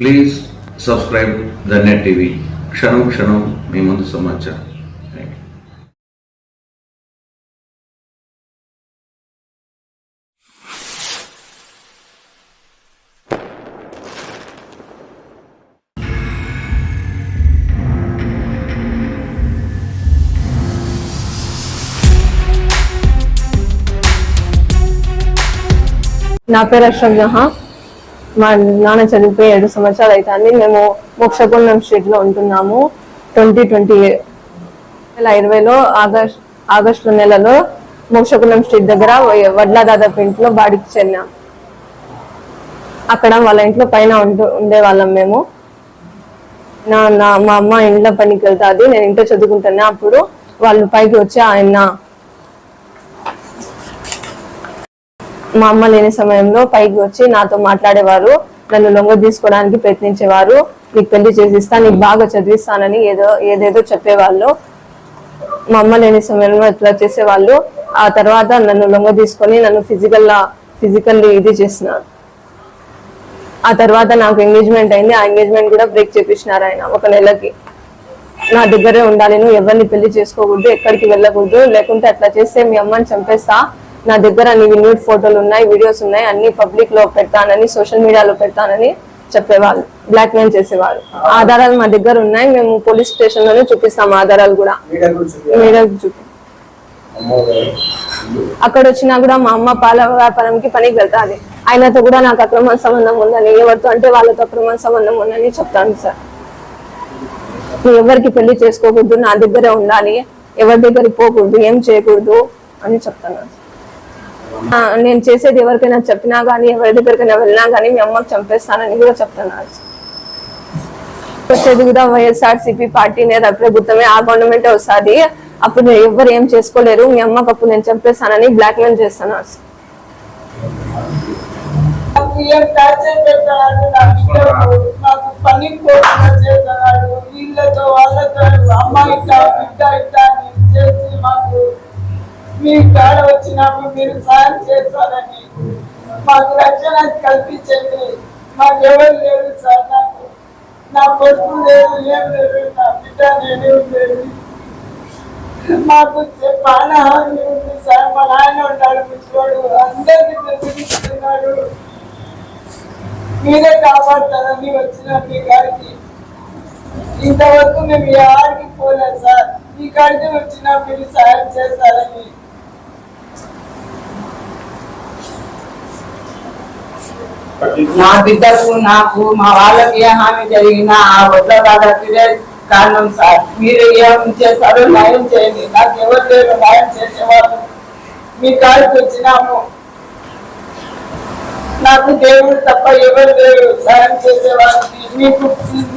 please subscribe the net TV క్షణం క్షణం మీ ముందు సమాచారం థ్యాంక్ యూ నా పేరు అష్రఫ్ జహా మా నాన్న చనిపోయి ఏడు సంవత్సరాలు అవుతుంది మేము మోక్షగుండం స్ట్రీట్లో ఉంటున్నాము. ట్వంటీ ట్వంటీ వేల ఇరవైలో ఆగస్ట్ ఆగస్టు నెలలో మోక్షగుండం స్ట్రీట్ దగ్గర వడ్ల దాదాపు ఇంట్లో బాడికి చెల్లాం అక్కడ వాళ్ళ ఇంట్లో పైన ఉంటూ ఉండేవాళ్ళం మేము. నా నా మా అమ్మ ఇంట్లో పనికి వెళ్తాది. నేను ఇంట్లో చదువుకుంటున్నా. అప్పుడు వాళ్ళు పైకి వచ్చి ఆయన మా అమ్మ లేని సమయంలో పైకి వచ్చి నాతో మాట్లాడేవారు నన్ను లొంగ తీసుకోవడానికి ప్రయత్నించేవారు. నీకు పెళ్ళి చేసిస్తా నీకు బాగా చదివిస్తానని ఏదో ఏదేదో చెప్పేవాళ్ళు. మా అమ్మ లేని సమయంలో ఇట్లా చేసేవాళ్ళు. ఆ తర్వాత నన్ను లొంగ తీసుకొని నన్ను ఫిజికల్ ఫిజికల్లీ ఇది చేసిన. ఆ తర్వాత నాకు ఎంగేజ్మెంట్ అయింది. ఆ ఎంగేజ్మెంట్ కూడా బ్రేక్ చేపించినారు ఆయన ఒక నెలకి. నా దగ్గరే ఉండాలి నువ్వు ఎవరిని పెళ్ళి చేసుకోకూడదు ఎక్కడికి వెళ్ళకూడదు లేకుంటే అట్లా చేస్తే మీ అమ్మని చంపేస్తా. నా దగ్గర నీవి న్యూడ్ ఫోటోలు ఉన్నాయి వీడియోస్ ఉన్నాయి అన్ని పబ్లిక్లో పెడతానని సోషల్ మీడియాలో పెడతానని చెప్పేవాళ్ళు బ్లాక్ మెయిల్ చేసేవాళ్ళు. ఆధారాలు మా దగ్గర ఉన్నాయి మేము పోలీస్ స్టేషన్లోనే చూపిస్తాం ఆధారాలు కూడా. మీడియాకు చూపి అక్కడ వచ్చినా కూడా మా అమ్మ పాల వ్యాపారంకి పనికి వెళ్తాది. ఆయనతో కూడా నాకు అక్రమ సంబంధం ఉందని ఎవరితో అంటే వాళ్ళతో అక్రమ సంబంధం ఉందని చెప్తాను సార్. నువ్వు ఎవరికి పెళ్ళి చేసుకోకూడదు నా దగ్గరే ఉండాలి ఎవరి దగ్గరికి పోకూడదు ఏం చేయకూడదు అని చెప్తాను. నేను చేసేది ఎవరికైనా చెప్పినా గానీ ఎవరి దగ్గరికైనా వెళ్ళినా గానీ మీ అమ్మకి చంపేస్తానని కూడా చెప్తున్నారు. వచ్చేది కూడా వైఎస్ఆర్సీపీ పార్టీనే ప్రభుత్వమే ఆ గవర్నమెంటే వస్తుంది అప్పుడు ఎవరు ఏం చేసుకోలేరు. మీ అమ్మకి అప్పుడు నేను చంపేస్తానని బ్లాక్ మెయిల్ చేస్తున్నారు పని చేస్తున్నాడు. వీళ్ళతో వాళ్ళతో మీ కాడ వచ్చినప్పుడు మీరు సాయం చేస్తారని మాకు రక్షణ కల్పించండి. మాకు ఎవరు లేరు సార్ నాకు. నా కొడుకు లేదు ఏం లేదు నా బిడ్డ నేను లేదు. మాకు ప్రాణహాని ఉంది సార్. మా నాయన ఉంటాడు ముసలోడు అందరికీ బెదిరిస్తున్నాడు మీరే కాపాడతారని వచ్చిన మీ గారికి. ఇంతవరకు మేము ఎవరికి పోలేదు సార్. మీ కాడికి వచ్చినా మీరు సాయం చేస్తారని. నా బిడ్డకు నాకు మా వాళ్ళకి ఏ హామీ జరిగినా ఆ వడ్ల వాళ్ళకి కారణం సార్. మీరు ఏం చేశారో న్యాయం చేయండి. నాకు ఎవరు లేరు న్యాయం చేసేవాళ్ళు. మీ కాడికి వచ్చినాము. నాకు దేవుడు తప్ప ఎవరు లేరు సాయం చేసేవాళ్ళకి మీకు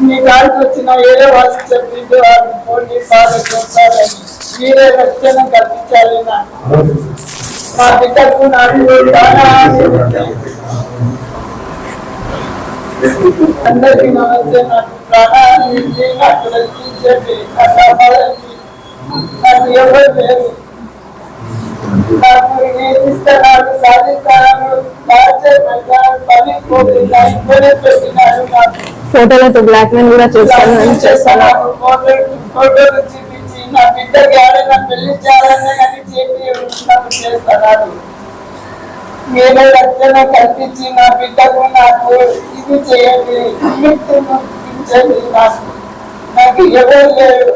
మీ కాడికి వచ్చిన వేరే వాళ్ళు చెప్పింది వాళ్ళు. పోటీ బాగా చేస్తారని మీరే రక్షణ కల్పించాలి నాకు. మా బిడ్డకు నాకు చాలా ఆశ ఉంది. అందరికీ నమస్తే నాకు ప్రాణాన్ని ఇచ్చి నాకు రక్షించండి నాకు కాపాడండి నాకు ఎవరు లేరు నాకు నేర్పిస్తే నాకు సాధిస్తాను టార్చర్ పెట్టాను పని పోకుండా ఇప్పుడే పెట్టినారు నాకు ఫోటోలతో బ్లాక్ మెయిల్ కూడా చేస్తానని చేస్తాను చేస్తాను ఫోటోలు ఫోటోలు చూపించి నా బిడ్డకి ఎవరైనా పెళ్ళి చేయాలని కానీ చెప్పి నాకు చేస్తున్నారు మీరే రక్షణ కల్పించి నా బిడ్డకు నాకు ఇది చేయండి విముక్తి నాకు. నాకు ఎవరు లేరు.